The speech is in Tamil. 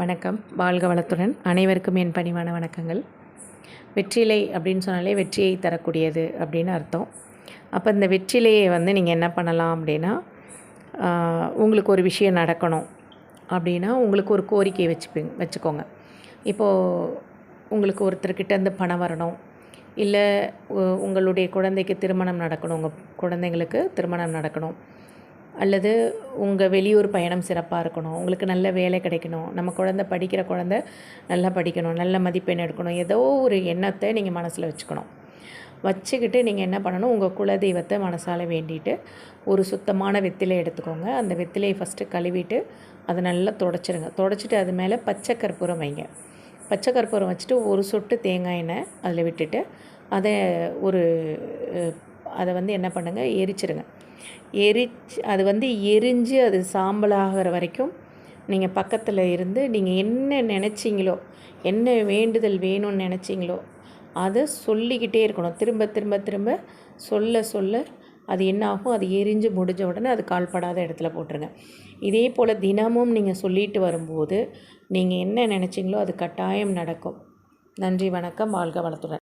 வணக்கம். வாழ்க வளத்துடன். அனைவருக்கும் என் பணிவான வணக்கங்கள். வெற்றிலை அப்படின்னு சொன்னாலே வெற்றியை தரக்கூடியது அப்படின்னு அர்த்தம். அப்போ இந்த வெற்றிலையை வந்து நீங்கள் என்ன பண்ணலாம் அப்படின்னா உங்களுக்கு ஒரு விஷயம் நடக்கணும் அப்படின்னா உங்களுக்கு ஒரு கோரிக்கை வச்சுப்பீங்க வச்சுக்கோங்க. இப்போது உங்களுக்கு ஒருத்தர்கிட்ட இருந்து பணம் வரணும். இல்லை உ- உங்களுடைய குழந்தைக்கு திருமணம் நடக்கணும். உங்கள் குழந்தைங்களுக்கு திருமணம் நடக்கணும். அல்லது உங்கள் வெளியூர் பயணம் சிறப்பாக இருக்கணும். உங்களுக்கு நல்ல வேலை கிடைக்கணும். நம்ம குழந்த படிக்கிற குழந்த நல்லா படிக்கணும். நல்ல மதிப்பெண் எடுக்கணும். ஏதோ ஒரு எண்ணத்தை நீங்கள் மனசில் வச்சுக்கணும். வச்சுக்கிட்டு நீங்கள் என்ன பண்ணணும்? உங்கள் குலதெய்வத்தை மனசால் வேண்டிட்டு ஒரு சுத்தமான வெத்திலை எடுத்துக்கோங்க. அந்த வெத்திலையை ஃபஸ்ட்டு கழுவிட்டு அதை நல்லா தொடச்சிருங்க. தொடச்சிட்டு அது மேலே பச்சை கற்பூரம் வைங்க. பச்சை கற்பூரம் வச்சுட்டு ஒரு சொட்டு தேங்காய் எண்ணெய் அதில் விட்டுட்டு அதை ஒரு அதை வந்து என்ன பண்ணுங்கள் எரிச்சிருங்க. எரிச்சு அது வந்து எரிஞ்சு அது சாம்பலாகிற வரைக்கும் நீங்கள் பக்கத்தில் இருந்து நீங்கள் என்ன நினச்சிங்களோ என்ன வேண்டுதல் வேணும்னு நினச்சிங்களோ அதை சொல்லிக்கிட்டே இருக்கணும். திரும்ப திரும்ப திரும்ப சொல்ல சொல்ல அது என்ன ஆகும்? அது எரிஞ்சு முடிஞ்ச உடனே அது கால்படாத இடத்துல போட்டுருங்க. இதே போல் தினமும் நீங்கள் சொல்லிட்டு வரும்போது நீங்கள் என்ன நினச்சிங்களோ அது கட்டாயம் நடக்கும். நன்றி வணக்கம். வாழ்க வளத்துடன்.